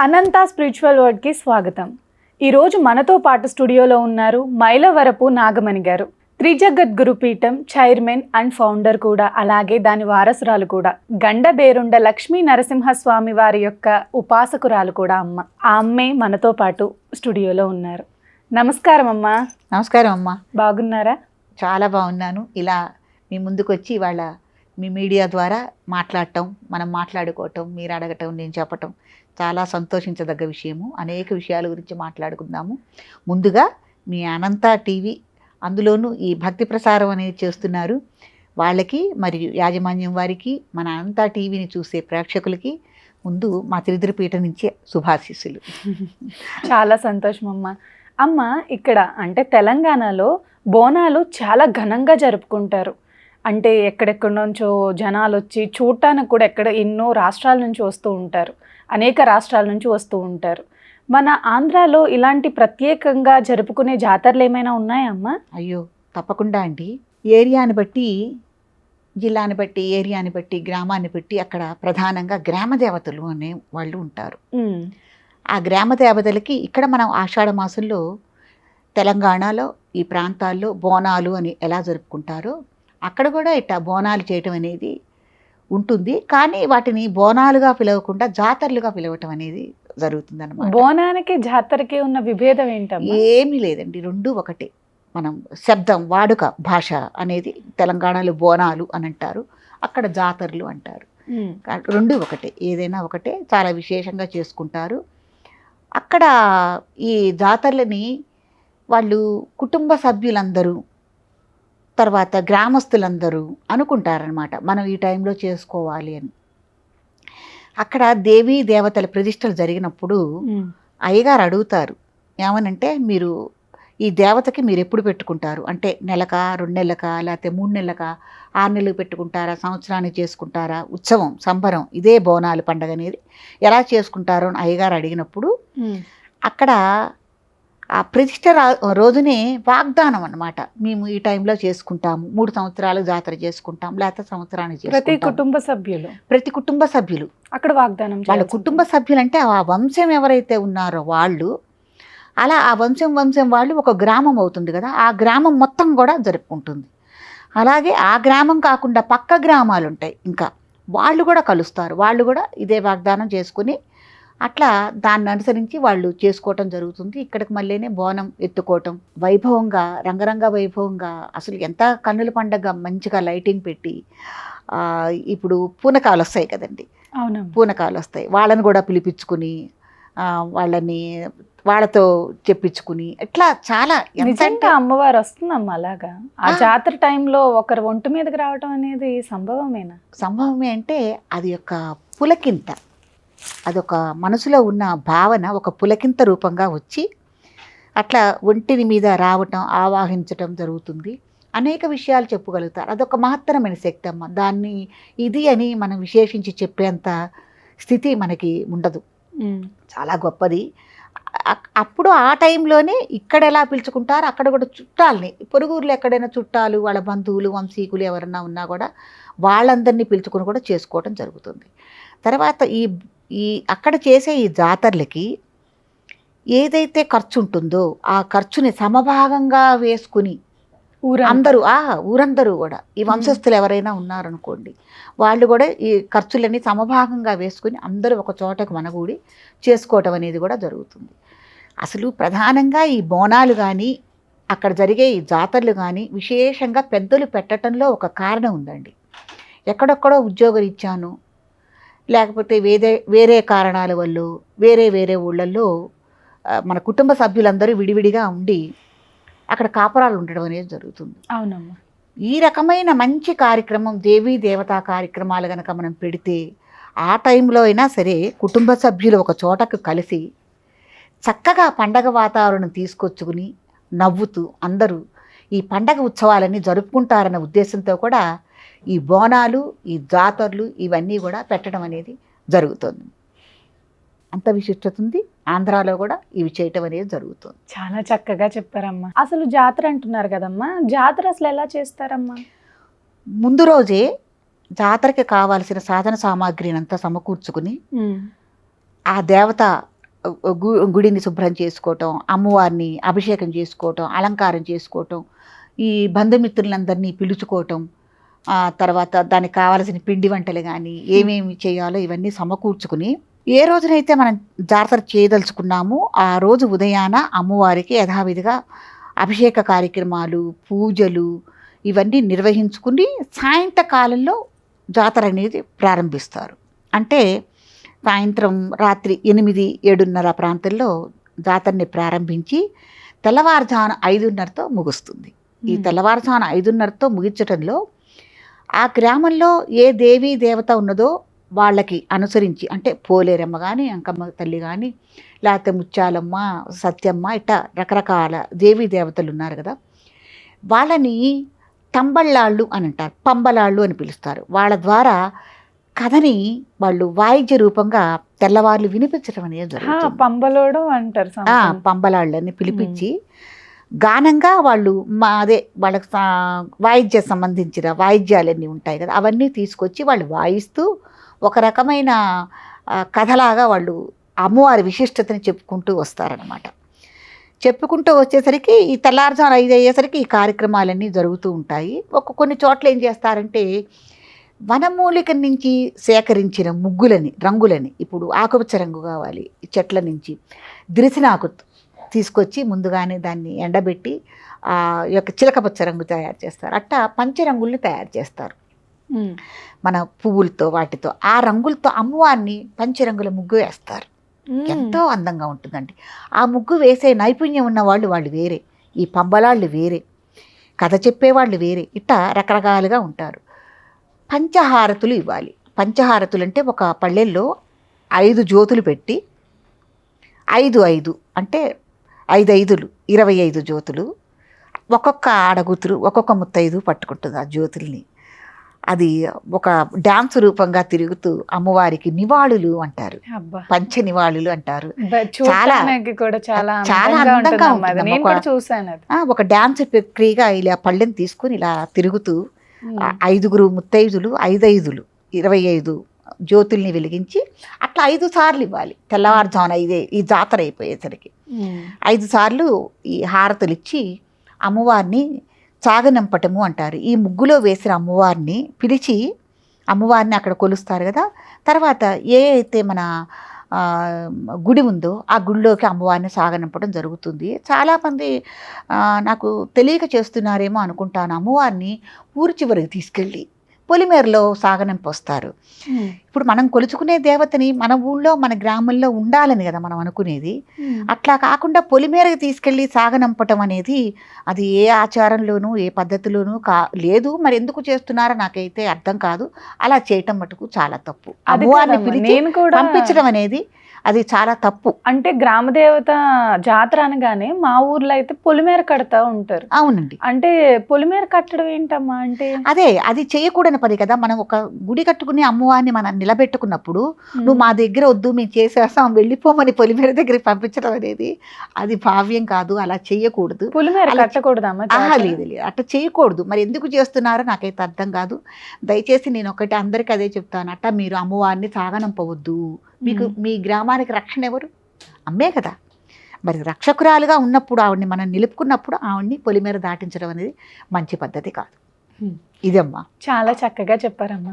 అనంత spiritual వర్డ్కి స్వాగతం. ఈరోజు మనతో పాటు స్టూడియోలో ఉన్నారు మైలవరపు నాగమణి గారు. త్రిజగద్గురు పీఠం చైర్మన్ అండ్ ఫౌండర్ కూడా అలాగే దాని వారసురాలు కూడా. గండబేరుండ లక్ష్మీ నరసింహస్వామి వారి యొక్క ఉపాసకురాలు కూడా అమ్మ. ఆ అమ్మే మనతో పాటు స్టూడియోలో ఉన్నారు. నమస్కారం అమ్మా. నమస్కారం అమ్మా. బాగున్నారా? చాలా బాగున్నాను. ఇలా మీ ముందుకు వచ్చి ఇవాళ మీ మీడియా ద్వారా మాట్లాడటం మనం మాట్లాడుకోవటం మీరు అడగటం నేను చెప్పటం చాలా సంతోషించదగ్గ విషయము. అనేక విషయాల గురించి మాట్లాడుకుందాము. ముందుగా మీ అనంత టీవీ అందులోనూ ఈ భక్తి ప్రసారం అనేది చేస్తున్నారు. వాళ్ళకి మరియు యాజమాన్యం వారికి మన అనంత టీవీని చూసే ప్రేక్షకులకి ముందు మా త్రిద్రపీఠ నుంచి శుభాశీస్సులు. చాలా సంతోషం అమ్మ. అమ్మ ఇక్కడ అంటే తెలంగాణలో బోనాలు చాలా ఘనంగా జరుపుకుంటారు. అంటే ఎక్కడెక్కడి నుంచో జనాలు వచ్చి చూడటానికి కూడా ఎక్కడ ఎన్నో రాష్ట్రాల నుంచి వస్తూ ఉంటారు. అనేక రాష్ట్రాల నుంచి వస్తూ ఉంటారు. మన ఆంధ్రాలో ఇలాంటి ప్రత్యేకంగా జరుపుకునే జాతరలు ఏమైనా ఉన్నాయా అమ్మ? అయ్యో తప్పకుండా అండి. ఏరియాని బట్టి జిల్లాని బట్టి ఏరియాని బట్టి గ్రామాన్ని బట్టి అక్కడ ప్రధానంగా గ్రామ దేవతలు అనే వాళ్ళు ఉంటారు. ఆ గ్రామ దేవతలకి ఇక్కడ మనం ఆషాఢ మాసంలో తెలంగాణలో ఈ ప్రాంతాల్లో బోనాలు అని ఎలా జరుపుకుంటారో అక్కడ కూడా ఇట్లా బోనాలు చేయటం అనేది ఉంటుంది. కానీ వాటిని బోనాలుగా పిలవకుండా జాతరలుగా పిలవటం అనేది జరుగుతుంది అనమాట బోనానికి జాతరకి ఉన్న విభేదం ఏంటమ్మా? ఏమీ లేదండి. రెండు ఒకటే. మనం శబ్దం వాడుక భాష అనేది తెలంగాణలో బోనాలు అని అంటారు. అక్కడ జాతరలు అంటారు. రెండు ఒకటే. ఏదైనా ఒకటే. చాలా విశేషంగా చేసుకుంటారు. అక్కడ ఈ జాతరలని వాళ్ళు కుటుంబ సభ్యులందరూ తర్వాత గ్రామస్తులందరూ అనుకుంటారనమాట మనం ఈ టైంలో చేసుకోవాలి అని. అక్కడ దేవీ దేవతల ప్రతిష్టలు జరిగినప్పుడు అయ్యగారు అడుగుతారు ఏమనంటే మీరు ఈ దేవతకి మీరు ఎప్పుడు పెట్టుకుంటారు? అంటే నెలక రెండు నెలలక లేకపోతే మూడు నెలలక ఆరు నెలలు పెట్టుకుంటారా? సంవత్సరానికి చేసుకుంటారా? ఉత్సవం సంబరం ఇదే బోనాలు పండగ అనేది ఎలా చేసుకుంటారో అని అయ్యగారు అడిగినప్పుడు. అక్కడ ఆ ప్రతిష్ట రోజునే వాగ్దానం అన్నమాట. మేము ఈ టైంలో చేసుకుంటాము మూడు సంవత్సరాలు జాతర చేసుకుంటాం లేకపోతే సంవత్సరానికి ప్రతి కుటుంబ సభ్యులు? ప్రతి కుటుంబ సభ్యులు. అక్కడ వాగ్దానం వాళ్ళ కుటుంబ సభ్యులు అంటే ఆ వంశం ఎవరైతే ఉన్నారో వాళ్ళు అలా ఆ వంశం వంశం వాళ్ళు ఒక గ్రామం అవుతుంది కదా ఆ గ్రామం మొత్తం కూడా జరుపుకుంటుంది. అలాగే ఆ గ్రామం కాకుండా పక్క గ్రామాలు ఉంటాయి ఇంకా వాళ్ళు కూడా కలుస్తారు. వాళ్ళు కూడా ఇదే వాగ్దానం చేసుకుని అట్లా దాన్ని అనుసరించి వాళ్ళు చేసుకోవటం జరుగుతుంది. ఇక్కడికి మళ్ళీనే బోనం ఎత్తుకోవటం. వైభవంగా రంగరంగ వైభవంగా అసలు ఎంత కన్నుల పండగ మంచిగా లైటింగ్ పెట్టి ఇప్పుడు పూనకాలు వస్తాయి కదండి. అవునమ్మా పూనకాలు వస్తాయి. వాళ్ళని కూడా పిలిపించుకుని వాళ్ళని వాళ్ళతో చెప్పించుకుని ఇట్లా చాలా నిజంగా అమ్మవారు వస్తుందమ్మా అలాగా. ఆ ఆ. జాతర టైంలో ఒకరు ఒంటి మీదకి రావటం అనేది సంభవమేనా? సంభవమే అంటే అది ఒక పులకింత. అదొక మనసులో ఉన్న భావన ఒక పులకింత రూపంగా వచ్చి అట్లా ఒంటిని మీద రావటం ఆవాహించటం జరుగుతుంది. అనేక విషయాలు చెప్పగలుగుతారు. అదొక మహత్తరమైన శక్తి అమ్మ. దాన్ని ఇది అని మనం విశేషించి చెప్పేంత స్థితి మనకి ఉండదు. చాలా గొప్పది. అప్పుడు ఆ టైంలోనే ఇక్కడ ఎలా పిలుచుకుంటారో? అక్కడ కూడా చుట్టాలని. పొరుగురులో ఎక్కడైనా చుట్టాలు వాళ్ళ బంధువులు వంశీకులు ఎవరన్నా ఉన్నా కూడా వాళ్ళందరినీ పిలుచుకుని కూడా చేసుకోవడం జరుగుతుంది. తర్వాత ఈ ఈ అక్కడ చేసే ఈ జాతరలకి ఏదైతే ఖర్చు ఉంటుందో ఆ ఖర్చుని సమభాగంగా వేసుకుని. అందరూ ఆ ఊరందరూ కూడా ఈ వంశస్థులు ఎవరైనా ఉన్నారనుకోండి వాళ్ళు కూడా ఈ ఖర్చులన్నీ సమభాగంగా వేసుకుని అందరూ ఒక చోటకు మనగూడి చేసుకోవటం అనేది కూడా జరుగుతుంది. అసలు ప్రధానంగా ఈ బోనాలు కానీ అక్కడ జరిగే ఈ జాతరలు కానీ విశేషంగా పెద్దలు పెట్టడంలో ఒక కారణం ఉందండి. ఎక్కడెక్కడో ఉద్యోగం ఇచ్చాను లేకపోతే వేరే వేరే కారణాల వల్ల వేరే వేరే ఊళ్ళల్లో మన కుటుంబ సభ్యులందరూ విడివిడిగా ఉండి అక్కడ కాపురాలు ఉండడం అనేది జరుగుతుంది. అవునమ్మా. ఈ రకమైన మంచి కార్యక్రమం దేవీ దేవతా కార్యక్రమాలు కనుక మనం పెడితే ఆ టైంలో అయినా సరే కుటుంబ సభ్యులు ఒక చోటకు కలిసి చక్కగా పండగ వాతావరణం తీసుకొచ్చుకుని నవ్వుతూ అందరూ ఈ పండగ ఉత్సవాలన్నీ జరుపుకుంటారన్న ఉద్దేశంతో కూడా ఈ బోనాలు ఈ జాతరలు ఇవన్నీ కూడా పెట్టడం అనేది జరుగుతుంది. అంత విశిష్టత ఉంది. ఆంధ్రాలో కూడా ఇవి చేయటం అనేది జరుగుతుంది. చాలా చక్కగా చెప్పారమ్మా. అసలు జాతర అంటున్నారు కదమ్మా. జాతర అసలు ఎలా చేస్తారమ్మా? ముందు రోజే జాతరకి కావాల్సిన సాధన సామాగ్రిని అంతా సమకూర్చుకుని. ఆ దేవత గుడిని శుభ్రం చేసుకోవటం అమ్మవారిని అభిషేకం చేసుకోవటం అలంకారం చేసుకోవటం ఈ బంధుమిత్రులందరినీ పిలుచుకోవటం తర్వాత దానికి కావాల్సిన పిండి వంటలు కానీ ఏమేమి చేయాలో ఇవన్నీ సమకూర్చుకుని ఏ రోజునైతే మనం జాతర చేయదలుచుకున్నామో ఆ రోజు ఉదయాన అమ్మవారికి యథావిధిగా అభిషేక కార్యక్రమాలు పూజలు ఇవన్నీ నిర్వహించుకుని సాయంత్రకాలంలో జాతర అనేది ప్రారంభిస్తారు. అంటే సాయంత్రం రాత్రి ఎనిమిది ఏడున్నర ప్రాంతంలో జాతరని ప్రారంభించి తెల్లవారుజామున ఐదున్నరతో ముగుస్తుంది. ఈ తెల్లవారుజామున ఐదున్నరతో ముగించటంలో ఆ గ్రామంలో ఏ దేవీ దేవత ఉన్నదో వాళ్ళకి అనుసరించి అంటే పోలేరమ్మ కానీ అంకమ్మ తల్లి కానీ లేకపోతే ముత్యాలమ్మ సత్యమ్మ ఇట్లా రకరకాల దేవీ దేవతలు ఉన్నారు కదా. వాళ్ళని తంబళ్ళాళ్ళు అని అంటారు పంబలాళ్ళు అని పిలుస్తారు. వాళ్ళ ద్వారా కథని వాళ్ళు వాయిద్య రూపంగా తెల్లవార్లు వినిపించడం అనేది పంబలోడు అంటారు. పంబలాళ్ళని పిలిపించి గానంగా వాళ్ళు మా అదే వాళ్ళకి వాయిద్య సంబంధించిన వాయిద్యాలన్నీ ఉంటాయి కదా అవన్నీ తీసుకొచ్చి వాళ్ళు వాయిస్తూ ఒక రకమైన కథలాగా వాళ్ళు అమ్మవారి విశిష్టతని చెప్పుకుంటూ వస్తారనమాట చెప్పుకుంటూ వచ్చేసరికి ఈ తెల్లారుజామున ఐదు అయ్యేసరికి ఈ కార్యక్రమాలన్నీ జరుగుతూ ఉంటాయి. ఒక కొన్ని చోట్ల ఏం చేస్తారంటే వనమూలిక నుంచి సేకరించిన ముగ్గులని రంగులని ఇప్పుడు ఆకుపచ్చ రంగు కావాలి చెట్ల నుంచి దిరిసినాకు తీసుకొచ్చి ముందుగానే దాన్ని ఎండబెట్టి ఆ యొక్క చిలకపచ్చ రంగు తయారు చేస్తారు. అట్టా పంచరంగుల్ని తయారు చేస్తారు. మన పువ్వులతో వాటితో ఆ రంగులతో అమ్మవారిని పంచరంగుల ముగ్గు వేస్తారు. ఎంతో అందంగా ఉంటుందండి. ఆ ముగ్గు వేసే నైపుణ్యం ఉన్న వాళ్ళు వాళ్ళు వేరే. ఈ పంబలాళ్ళు వేరే. కథ చెప్పేవాళ్ళు వేరే. ఇట్లా రకరకాలుగా ఉంటారు. పంచహారతులు ఇవ్వాలి. పంచహారతులు అంటే ఒక పళ్ళెల్లో ఐదు జ్యోతులు పెట్టి ఐదు ఐదు అంటే ఐదు ఐదులు ఇరవై ఐదు జ్యోతులు. ఒక్కొక్క ఆడగుతురు ఒక్కొక్క ముత్తైదు పట్టుకుంటుంది ఆ జ్యోతుల్ని. అది ఒక డాన్స్ రూపంగా తిరుగుతూ అమ్మవారికి నివాళులు అంటారు. పంచ నివాళులు అంటారు. చాలా చాలా అందంగా. ఉంటుంది. ఒక- డాన్స్ ప్రక్రియగా ఇలా పళ్ళెని తీసుకుని ఇలా తిరుగుతూ ఐదుగురు ముత్తైదులు ఐదైదులు ఇరవై ఐదు జ్యోతుల్ని వెలిగించి అట్లా ఐదు సార్లు ఇవ్వాలి తెల్లవారుజామున ఇదే ఈ జాతర అయిపోయేసరికి. ఐదు సార్లు ఈ హారతులు ఇచ్చి అమ్మవారిని చాగనంపటము అంటారు. ఈ ముగ్గులో వేసిన అమ్మవారిని పిలిచి అమ్మవారిని అక్కడ కొలుస్తారు కదా. తర్వాత ఏ అయితే మన గుడి ఉందో ఆ గుడిలోకి అమ్మవారిని సాగనంపడం జరుగుతుంది. చాలామంది నాకు తెలియక చేస్తున్నారేమో అనుకుంటాను. అమ్మవారిని ఊరి చివరికి తీసుకెళ్ళి పొలిమేరలో సాగనంపొస్తారు. ఇప్పుడు మనం కొలుచుకునే దేవతని మన ఊళ్ళో మన గ్రామంలో ఉండాలని కదా మనం అనుకునేది. అట్లా కాకుండా పొలిమేరకు తీసుకెళ్ళి సాగనంపటం అనేది అది ఏ ఆచారంలోనూ ఏ పద్ధతిలోనూ కా లేదు. మరి ఎందుకు చేస్తున్నారో నాకైతే అర్థం కాదు. అలా చేయటం మటుకు చాలా తప్పు. అమ్మవారిని పిలిచి పంపించడం అనేది అది చాలా తప్పు. అంటే గ్రామ దేవత జాతర అనగానే మా ఊర్లో అయితే పొలిమేర కడతా ఉంటారు. అవునండి. అంటే పొలిమేర కట్టడం ఏంటమ్మా అంటే? అదే అది చేయకూడని పని కదా. మనం ఒక గుడి కట్టుకుని అమ్మవారిని మనం నిలబెట్టుకున్నప్పుడు నువ్వు మా దగ్గర వద్దు మేము చేసేస్తాం వెళ్ళిపోమని పొలిమేర దగ్గరికి పంపించడం అనేది అది భావ్యం కాదు. అలా చేయకూడదు. పొలిమేర కట్టకూడదమ్మా? లేదు లేదు. అట్లా చేయకూడదు. మరి ఎందుకు చేస్తున్నారో నాకైతే అర్థం కాదు. దయచేసి నేను ఒకటి అందరికీ అదే చెప్తాను. అట్ట మీరు అమ్మవారిని సాగనంపవద్దు. మీకు. మీ గ్రామానికి రక్షణ ఎవరు? అమ్మే కదా. మరి రక్షకురాలుగా ఉన్నప్పుడు ఆవిడ్ని మనం నిలుపుకున్నప్పుడు ఆవిడ్ని పొలిమేర దాటించడం అనేది మంచి పద్ధతి కాదు. ఇదమ్మా. చాలా చక్కగా చెప్పారమ్మా.